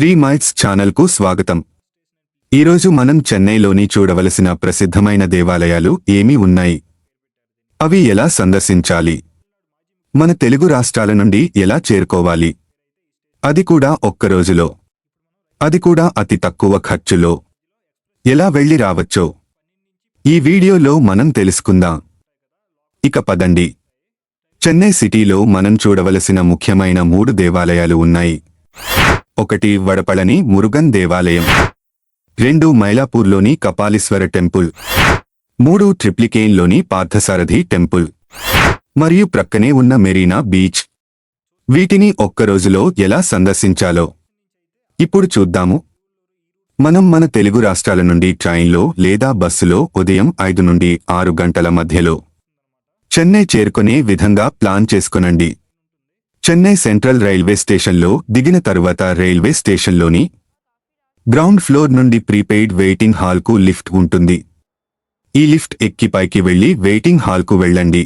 Shri mites ఛానల్కు స్వాగతం. ఈరోజు మనం చెన్నైలోని చూడవలసిన ప్రసిద్ధమైన దేవాలయాలు ఏమి ఉన్నాయి? అవి ఎలా సందర్శించాలి? మన తెలుగు రాష్ట్రాల నుండి ఎలా చేరుకోవాలి? అది కూడా ఒక్క రోజులో. అది కూడా అతి తక్కువ ఖర్చులో. ఎలా వెళ్ళి రావచ్చో? ఈ వీడియోలో మనం తెలుసుకుందాం. ఇక పదండి. చెన్నై సిటీలో మనం చూడవలసిన ముఖ్యమైన మూడు దేవాలయాలు ఉన్నాయి. ఒకటి వడపళని మురుగన్ దేవాలయం. రెండు మైలాపూర్లోని కపాలీశ్వర టెంపుల్. మూడు ట్రిప్లికేన్లోని పార్థసారథి టెంపుల్. మరియు ప్రక్కనే ఉన్న మెరీనా బీచ్. వీటిని ఒక్క రోజులో ఎలా సందర్శించాలో ఇప్పుడు చూద్దాము. మనం మన తెలుగు రాష్ట్రాల నుండి ట్రైన్లో లేదా బస్సులో ఉదయం ఐదు నుండి ఆరు గంటల మధ్యలో చెన్నై చేరుకునే విధంగా ప్లాన్ చేసుకునండి. చెన్నై సెంట్రల్ రైల్వే స్టేషన్లో దిగిన తరువాత రైల్వే స్టేషన్లోని గ్రౌండ్ ఫ్లోర్ నుండి ప్రీపెయిడ్ వెయిటింగ్ హాల్కు లిఫ్ట్ ఉంటుంది. ఈ లిఫ్ట్ ఎక్కి పైకి వెళ్ళి వెయిటింగ్ హాల్కు వెళ్ళండి.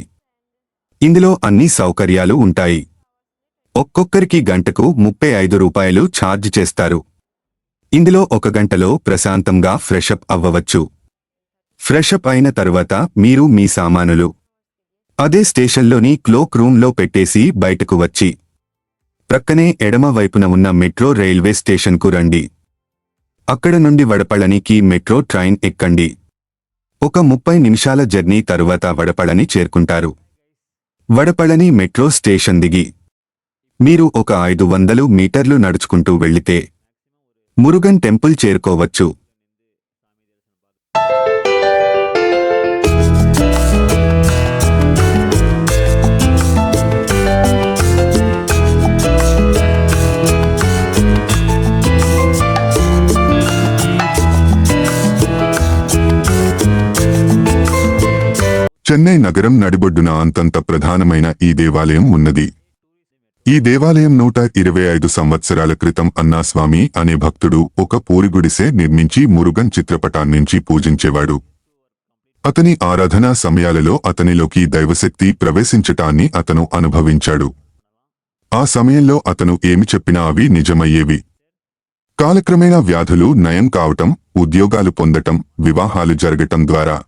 ఇందులో అన్ని సౌకర్యాలు ఉంటాయి. ఒక్కొక్కరికి గంటకు ముప్పై ఐదు రూపాయలు ఛార్జ్ చేస్తారు. ఇందులో ఒక గంటలో ప్రశాంతంగా ఫ్రెషప్ అవ్వవచ్చు. ఫ్రెషప్ అయిన తరువాత మీరు మీ సామానులు అదే స్టేషన్లోని క్లోక్ రూంలో పెట్టేసి బయటకు వచ్చి. ప్రక్కనే ఎడమ వైపున ఉన్న మెట్రో రైల్వే స్టేషన్కు రండి. అక్కడ నుండి వడపళనికి మెట్రో ట్రైన్ ఎక్కండి. ఒక ముప్పై నిమిషాల జర్నీ తరువాత వడపళని చేరుకుంటారు. వడపళని మెట్రో స్టేషన్ దిగి. మీరు ఒక ఐదు వందలు మీటర్లు నడుచుకుంటూ వెళ్ళితే మురుగన్ టెంపుల్ చేరుకోవచ్చు. చెన్నై నగరం నడిబొడ్డున అంతంత ప్రధానమైన ఈ దేవాలయం ఉన్నది. ఈ దేవాలయం నూట ఇరవై ఐదు సంవత్సరాల క్రితం అన్నాస్వామి అనే భక్తుడు ఒక పూరిగుడిసే నిర్మించి మురుగన్ చిత్రపటాన్నించి పూజించేవాడు. అతని ఆరాధనా సమయాలలో అతనిలోకి దైవశక్తి ప్రవేశించటాన్ని అతను అనుభవించాడు. ఆ సమయంలో అతను ఏమి చెప్పినా అవి నిజమయ్యేవి. కాలక్రమేణా వ్యాధులు నయం కావటం ఉద్యోగాలు పొందటం వివాహాలు జరగటం ద్వారా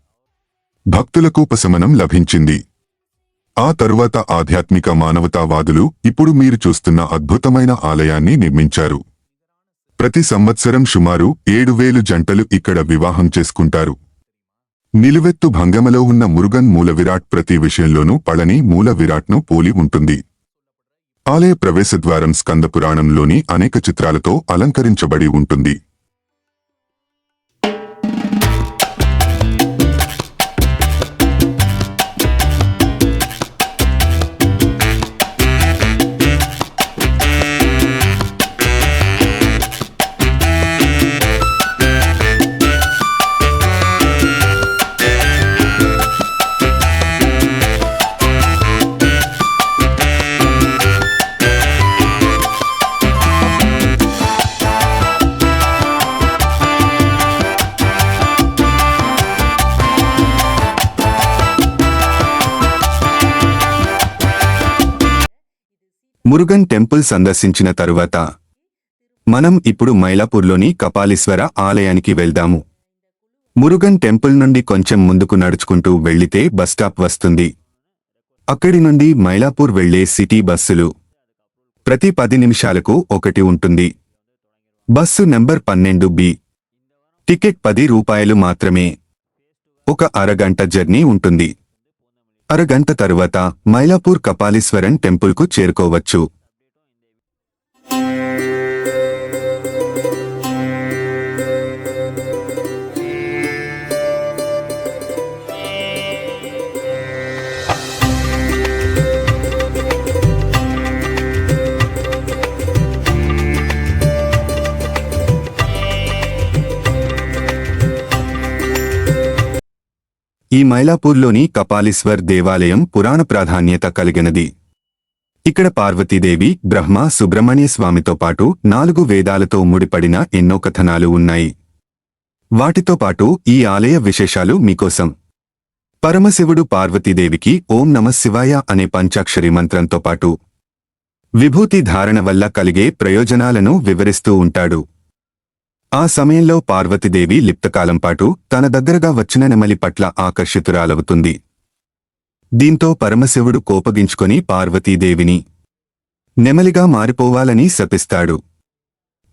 భక్తులకు ఉపశమనం లభించింది. ఆ తరువాత ఆధ్యాత్మిక మానవతావాదులు ఇప్పుడు మీరు చూస్తున్న అద్భుతమైన ఆలయాన్ని నిర్మించారు. ప్రతి సంవత్సరం సుమారు ఏడు వేలు జంటలు ఇక్కడ వివాహం చేసుకుంటారు. నిలువెత్తు భంగమలో ఉన్న మురుగన్ మూల విరాట్ ప్రతి విషయంలోనూ పళని మూల విరాట్ను పోలి ఉంటుంది. ఆలయ ప్రవేశద్వారం స్కందపురాణంలోని అనేక చిత్రాలతో అలంకరించబడి ఉంటుంది. మురుగన్ టెంపుల్ సందర్శించిన తరువాత మనం ఇప్పుడు మైలాపూర్లోని కపాలీశ్వర ఆలయానికి వెళ్దాము. మురుగన్ టెంపుల్ నుండి కొంచెం ముందుకు నడుచుకుంటూ వెళ్ళితే బస్టాప్ వస్తుంది. అక్కడి నుండి మైలాపూర్ వెళ్ళే సిటీ బస్సులు ప్రతి పది నిమిషాలకు ఒకటి ఉంటుంది. బస్సు నెంబర్ పన్నెండు బి. టికెట్ పది రూపాయలు మాత్రమే. ఒక అరగంట జర్నీ ఉంటుంది. అరగంట తరువాత మైలాపూర్ కపాలీశ్వరన్ టెంపుల్కు చేరుకోవచ్చు. ఈ మైలాపూర్లోని కపాలీశ్వర్ దేవాలయం పురాణ ప్రాధాన్యత కలిగినది. ఇక్కడ పార్వతీదేవి బ్రహ్మ సుబ్రహ్మణ్య స్వామితో పాటు నాలుగు వేదాలతో ముడిపడిన ఎన్నో కథనాలు ఉన్నాయి. వాటితో పాటు ఈ ఆలయ విశేషాలు మీకోసం. పరమశివుడు పార్వతీదేవికి ఓం నమ శివాయ అనే పంచాక్షరి మంత్రంతో పాటు. విభూతి ధారణ వల్ల కలిగే ప్రయోజనాలను వివరిస్తూ ఉంటాడు. ఆ సమయంలో పార్వతీదేవి లిప్తకాలం పాటు తన దగ్గరగా వచ్చిన నెమలి పట్ల ఆకర్షితురాలవుతుంది. దీంతో పరమశివుడు కోపగించుకొని పార్వతీదేవిని నెమలిగా మారిపోవాలని శపిస్తాడు.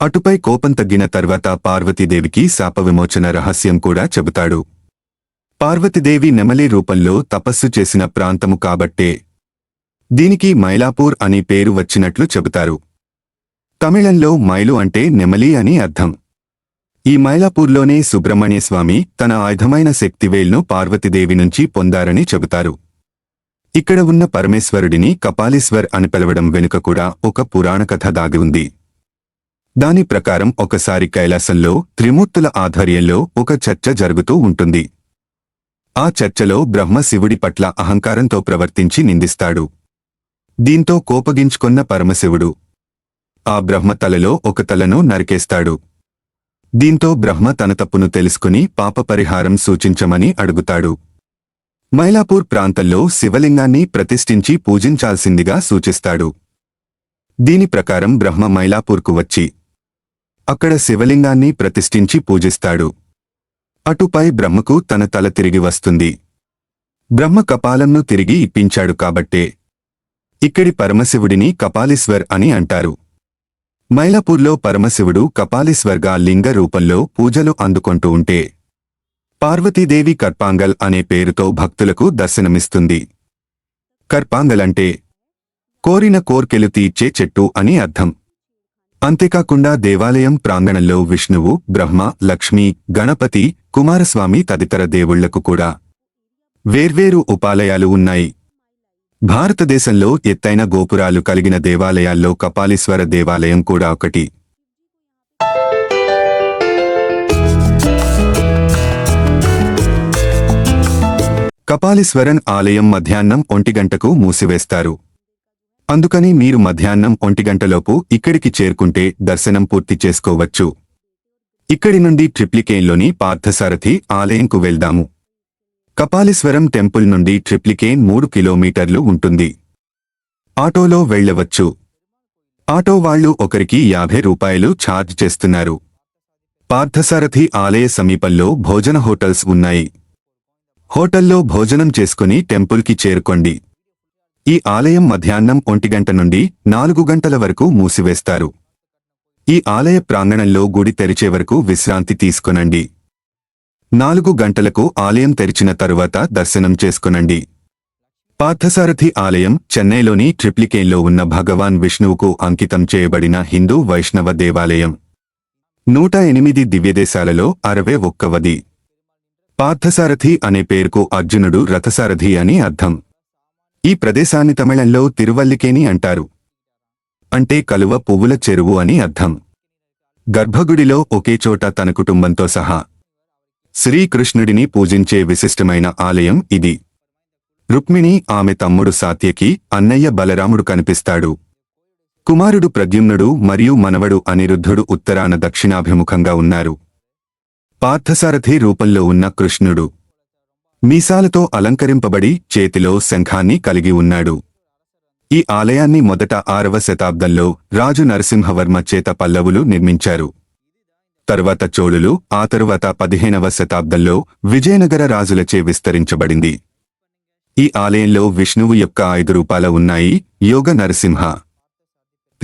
అటుపై కోపం తగ్గిన తర్వాత పార్వతీదేవికి శాప విమోచన రహస్యం కూడా చెబుతాడు. పార్వతీదేవి నెమలి రూపంలో తపస్సు చేసిన ప్రాంతము కాబట్టే దీనికి మైలాపూర్ అని పేరు వచ్చినట్లు చెబుతారు. తమిళంలో మైలు అంటే నెమలి అని అర్థం. ఈ మైలాపూర్లోనే సుబ్రహ్మణ్య స్వామి తన ఆయుధమైన శక్తివేల్ను పార్వతీదేవి నుంచి పొందారని చెబుతారు. ఇక్కడ ఉన్న పరమేశ్వరుడిని కపాలీశ్వర్ అని పిలవడం వెనుక కూడా ఒక పురాణ కథ దాగి ఉంది. దాని ప్రకారం ఒకసారి కైలాసంలో త్రిమూర్తుల ఆధ్వర్యంలో ఒక చర్చ జరుగుతూ ఉంటుంది. ఆ చర్చలో బ్రహ్మ శివుడి పట్ల అహంకారంతో ప్రవర్తించి నిందిస్తాడు. దీంతో కోపగించుకున్న పరమశివుడు ఆ బ్రహ్మ తలలో ఒక తలను నరికేస్తాడు. దీంతో బ్రహ్మ తన తప్పును తెలుసుకుని పాప పరిహారం సూచించమని అడుగుతాడు. మైలాపూర్ ప్రాంతంలో శివలింగాన్ని ప్రతిష్ఠించి పూజించాల్సిందిగా సూచిస్తాడు. దీని ప్రకారం బ్రహ్మ మైలాపూర్కు వచ్చి అక్కడ శివలింగాన్ని ప్రతిష్ఠించి పూజిస్తాడు. అటుపై బ్రహ్మకు తన తల తిరిగి వస్తుంది. బ్రహ్మ కపాలంను తిరిగి ఇప్పించాడు కాబట్టే ఇక్కడి పరమశివుడిని కపాలీశ్వర్ అని అంటారు. మైలాపూర్లో పరమశివుడు కపాలీశ్వర్గా లింగ రూపంలో పూజలు అందుకుంటూ ఉంటే పార్వతీదేవి కర్పాంగల్ అనే పేరుతో భక్తులకు దర్శనమిస్తుంది. కర్పాంగల్ అంటే కోరిన కోర్కెలు తీర్చే చెట్టు అని అర్థం. అంతేకాకుండా దేవాలయం ప్రాంగణంలో విష్ణువు బ్రహ్మ లక్ష్మి గణపతి కుమారస్వామి తదితర దేవుళ్ళకు కూడా వేర్వేరు ఉపాలయాలు ఉన్నాయి. భారతదేశంలో ఎత్తైన గోపురాలు కలిగిన దేవాలయాల్లో కపాలీశ్వర దేవాలయం కూడా ఒకటి. కపాలీశ్వరన్ ఆలయం మధ్యాహ్నం ఒంటిగంటకు మూసివేస్తారు. అందుకని మీరు మధ్యాహ్నం ఒంటిగంటలోపు ఇక్కడికి చేరుకుంటే దర్శనం పూర్తి చేసుకోవచ్చు. ఇక్కడి నుండి ట్రిప్లికేన్లోని పార్థసారథి ఆలయంకు వెళ్దాము. కపాలేశ్వరం టెంపుల్ నుండి ట్రిప్లికేన్ మూడు కిలోమీటర్లు ఉంటుంది. ఆటోలో వెళ్ళవచ్చు. ఆటో వాళ్ళు ఒకరికి యాభై రూపాయలు ఛార్జ్ చేస్తున్నారు. పార్థసారథి ఆలయ సమీపంలో భోజన హోటల్స్ ఉన్నాయి. హోటల్లో భోజనం చేసుకుని టెంపుల్కి చేరుకోండి. ఈ ఆలయం మధ్యాహ్నం ఒంటి గంట నుండి నాలుగు గంటల వరకు మూసివేస్తారు. ఈ ఆలయ ప్రాంగణంలో గుడి తెరిచే వరకు విశ్రాంతి తీసుకొనండి. నాలుగు గంటలకు ఆలయం తెరిచిన తరువాత దర్శనం చేసుకునండి. పార్థసారథి ఆలయం చెన్నైలోని ట్రిప్లికేన్లో ఉన్న భగవాన్ విష్ణువుకు అంకితం చేయబడిన హిందూ వైష్ణవ దేవాలయం. నూట ఎనిమిది దివ్యదేశాలలో అరవై ఒక్కవది. పార్థసారథి అనే పేరుకు అర్జునుడు రథసారథి అని అర్థం. ఈ ప్రదేశాన్ని తమిళంలో తిరువల్లికేని అంటారు. అంటే కలువ పువ్వుల చెరువు అని అర్థం. గర్భగుడిలో ఒకే చోట తన కుటుంబంతో సహా శ్రీకృష్ణుడిని పూజించే విశిష్టమైన ఆలయం ఇది. రుక్మిణి ఆమె తమ్ముడు సాత్యకి అన్నయ్య బలరాముడు కనిపిస్తాడు. కుమారుడు ప్రద్యుమ్నుడు మరియు మనవడు అనిరుద్ధుడు ఉత్తరాన దక్షిణాభిముఖంగా ఉన్నారు. పార్థసారథి రూపంలో ఉన్న కృష్ణుడు. మీసాలతో అలంకరింపబడి చేతిలో శంఖాన్ని కలిగి ఉన్నాడు. ఈ ఆలయాన్ని మొదట ఆరవ శతాబ్దంలో రాజు నరసింహవర్మ చేత పల్లవులు నిర్మించారు. తరువాత చోళులు ఆ తరువాత పదిహేనవ శతాబ్దంలో విజయనగర రాజులచే విస్తరించబడింది. ఈ ఆలయంలో విష్ణువు యొక్క ఐదు రూపాల ఉన్నాయి యోగ నరసింహ.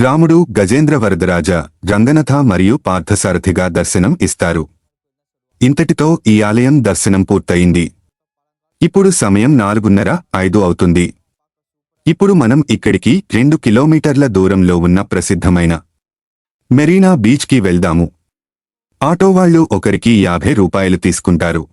రాముడు గజేంద్ర వరదరాజ రంగనథ మరియు పార్థసారథిగా దర్శనం ఇస్తారు. ఇంతటితో ఈ ఆలయం దర్శనం పూర్తయింది. ఇప్పుడు సమయం నాలుగున్నర ఐదు అవుతుంది. ఇప్పుడు మనం ఇక్కడికి రెండు కిలోమీటర్ల దూరంలో ఉన్న ప్రసిద్ధమైన మెరీనా బీచ్కి వెళ్దాము. ఆటో వాళ్ళు ఒకరికి యాభై రూపాయలు తీసుకుంటారు.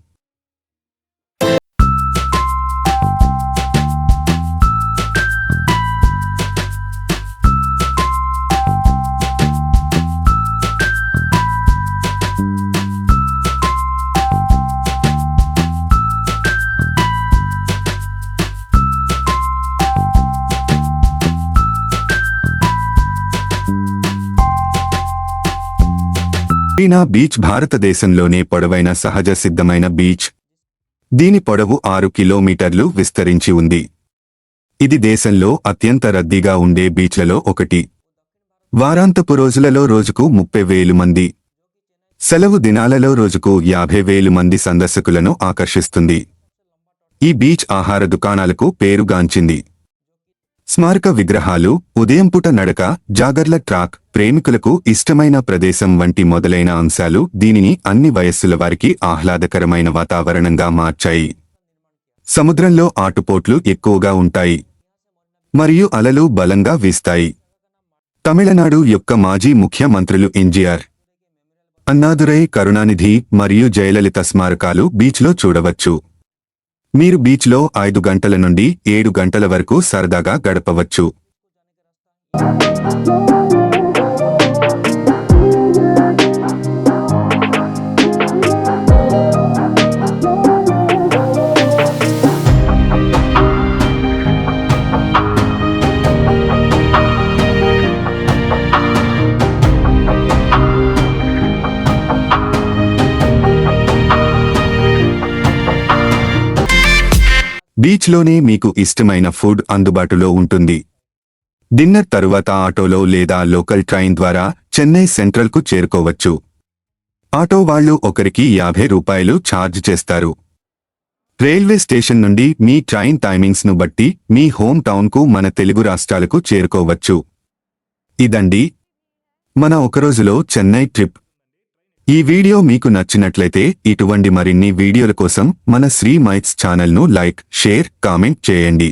మెరీనా బీచ్ భారతదేశంలోనే పొడవైన సహజ సిద్ధమైన బీచ్. దీని పొడవు ఆరు కిలోమీటర్లు విస్తరించి ఉంది. ఇది దేశంలో అత్యంత రద్దీగా ఉండే బీచ్లలో ఒకటి. వారాంతపు రోజులలో రోజుకు ముప్పై వేలు మంది. సెలవు దినాలలో రోజుకు యాభై వేలు మంది సందర్శకులను ఆకర్షిస్తుంది. ఈ బీచ్ ఆహార దుకాణాలకు పేరుగాంచింది. స్మారక విగ్రహాలు ఉదయం పుట నడక జాగర్ల ట్రాక్ ప్రేమికులకు ఇష్టమైన ప్రదేశం వంటి మొదలైన అంశాలు దీనిని అన్ని వయస్సుల వారికి ఆహ్లాదకరమైన వాతావరణంగా మార్చాయి. సముద్రంలో ఆటుపోట్లు ఎక్కువగా ఉంటాయి. మరియు అలలు బలంగా వీస్తాయి. తమిళనాడు యొక్క మాజీ ముఖ్యమంత్రులు ఎన్జీఆర్ అన్నాదురై కరుణానిధి మరియు జయలలిత స్మారకాలు బీచ్లో చూడవచ్చు. మీరు బీచ్లో ఐదు గంటల నుండి ఏడు గంటల వరకు సరదాగా గడపవచ్చు. బీచ్లోనే మీకు ఇష్టమైన ఫుడ్ అందుబాటులో ఉంటుంది. డిన్నర్ తరువాత ఆటోలో లేదా లోకల్ ట్రైన్ ద్వారా చెన్నై సెంట్రల్కు చేరుకోవచ్చు. ఆటో వాళ్ళు ఒకరికి యాభై రూపాయలు ఛార్జ్ చేస్తారు. రైల్వే స్టేషన్ నుండి మీ ట్రైన్ టైమింగ్స్ను బట్టి మీ హోమ్ టౌన్కు మన తెలుగు రాష్ట్రాలకు చేరుకోవచ్చు. ఇదండి. మన ఒకరోజులో చెన్నై ట్రిప్. ఈ వీడియో మీకు నచ్చినట్లయితే ఇటువంటి మరిన్ని వీడియోల కోసం మన శ్రీ మైట్స్ ఛానల్ను లైక్ షేర్ కామెంట్ చేయండి.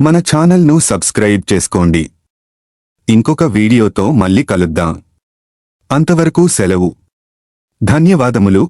మన ఛానల్ను సబ్స్క్రైబ్ చేసుకోండి. ఇంకొక వీడియోతో మళ్ళీ కలుద్దాం. అంతవరకు సెలవు. ధన్యవాదములు.